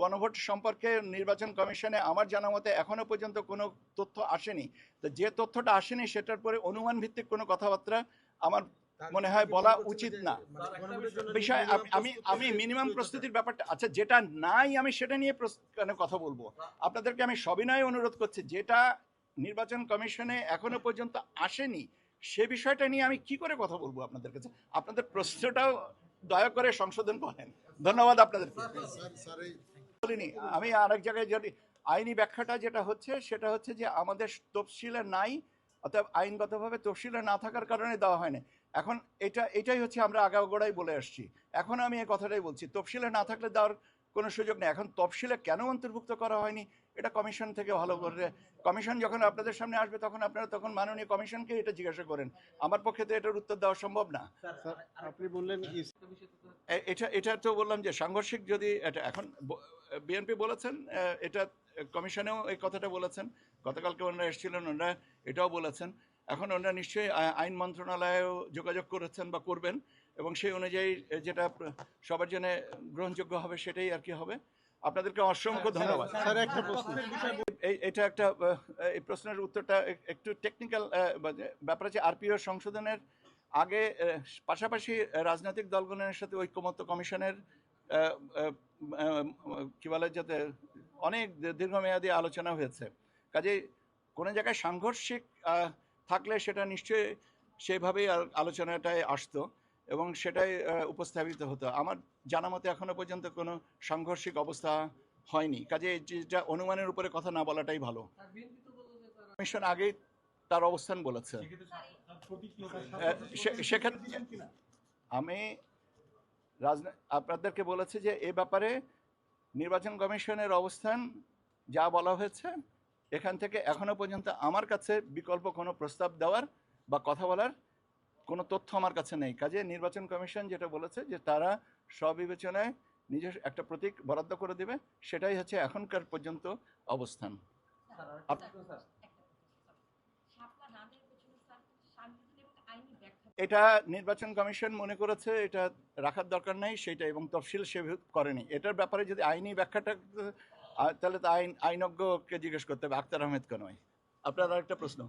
গণভোট সম্পর্কে নির্বাচন কমিশনে আমার জানা মতে এখনও পর্যন্ত কোনো তথ্য আসেনি। তো যে তথ্যটা আসেনি সেটার পরে অনুমান ভিত্তিক কোনো কথাবার্তা আমার মনে হয় বলা উচিত না। বিষয় আমি আমি মিনিমাম প্রস্তুতির ব্যাপারটা আচ্ছা যেটা নাই আমি সেটা নিয়ে মানে কথা বলব? আপনাদেরকে আমি সবিনয় অনুরোধ করছি যেটা নির্বাচন কমিশনে এখনও পর্যন্ত আসেনি সে বিষয়টা নিয়ে আমি কি করে কথা বলব আপনাদের কাছে? আপনাদের প্রশ্নটাও দয়া করে সংশোধন করেন। ধন্যবাদ আপনাদেরকে। বলিনি। আমি আরেক জায়গায় যদি আইনি ব্যাখ্যাটা যেটা হচ্ছে সেটা হচ্ছে যে আমাদের তফসিলে নাই অর্থাৎ আইনগতভাবে তফসিলে না থাকার কারণে দেওয়া হয়নি। এখন এটা এটাই হচ্ছে আমরা আগাগোড়াই বলে আসছি। এখন আমি এই কথাটাই বলছি তফসিলে না থাকলে দেওয়ার কোনো সুযোগ নেই। এখন তফসিলে কেন অন্তর্ভুক্ত করা হয়নি এটা কমিশন থেকে ভালো করে কমিশন যখন আপনাদের সামনে আসবে তখন আপনারা তখন মাননীয় কমিশনকে এটা জিজ্ঞাসা করেন। আমার পক্ষে তো এটার উত্তর দেওয়া সম্ভব না। আপনি বললেন এটা এটা তো বললাম যে সাংঘর্ষিক যদি এটা এখন বিএনপি বলেছেন এটা কমিশনেও এই কথাটা বলেছেন। গতকালকে ওনারা এসেছিলেন ওনারা এটাও বলেছেন। এখন ওনারা নিশ্চয়ই আইন মন্ত্রণালয়েও যোগাযোগ করেছেন বা করবেন এবং সেই অনুযায়ী যেটা সবার জন্য গ্রহণযোগ্য হবে সেটাই আর কি হবে। আপনাদেরকে অসংখ্য ধন্যবাদ। স্যার একটা প্রশ্ন। এই এটা একটা এই প্রশ্নের উত্তরটা একটু টেকনিক্যাল ব্যাপার আছে আরপিও সংশোধনের আগে পাশাপাশি রাজনৈতিক দলগুলোর সাথে ঐক্যমত্য কমিশনের কি বলে যাতে অনেক দীর্ঘমেয়াদী আলোচনা হয়েছে। কাজেই কোনো জায়গায় সাংঘর্ষিক থাকলে সেটা নিশ্চয়ই সেইভাবেই আল- আলোচনাটায় আসতো এবং সেটাই উপস্থাপিত হতো। আমার জানা মতে এখনও পর্যন্ত কোনো সাংঘর্ষিক অবস্থা হয়নি। কাজে যেটা অনুমানের উপরে কথা না বলাটাই ভালো। কমিশন আগেই তার অবস্থান বলেছে। আহ, সে- সেক্ষেত্রে আমি রাজনী আপনাদেরকে বলেছে যে এ ব্যাপারে নির্বাচন কমিশনের অবস্থান যা বলা হয়েছে এখান থেকে এখনও পর্যন্ত আমার কাছে বিকল্প কোনো প্রস্তাব দেওয়ার বা কথা বলার কোনো তথ্য আমার কাছে নেই। কাজে নির্বাচন কমিশন যেটা বলেছে যে তারা স্ববিবেচনায় নিজের একটা প্রতীক বরাদ্দ করে দেবে সেটাই হচ্ছে এখনকার পর্যন্ত অবস্থান। এটা নির্বাচন কমিশন মনে করেছে এটা রাখার দরকার নেই, সেটা এবং তফসিল সে করেনি। এটার ব্যাপারে যদি আইনি ব্যাখ্যাটা তাহলে তো আইন, আইনজ্ঞকে জিজ্ঞেস করতে হবে আক্তার আহমেদকে নয়। আপনার আরেকটা প্রশ্ন।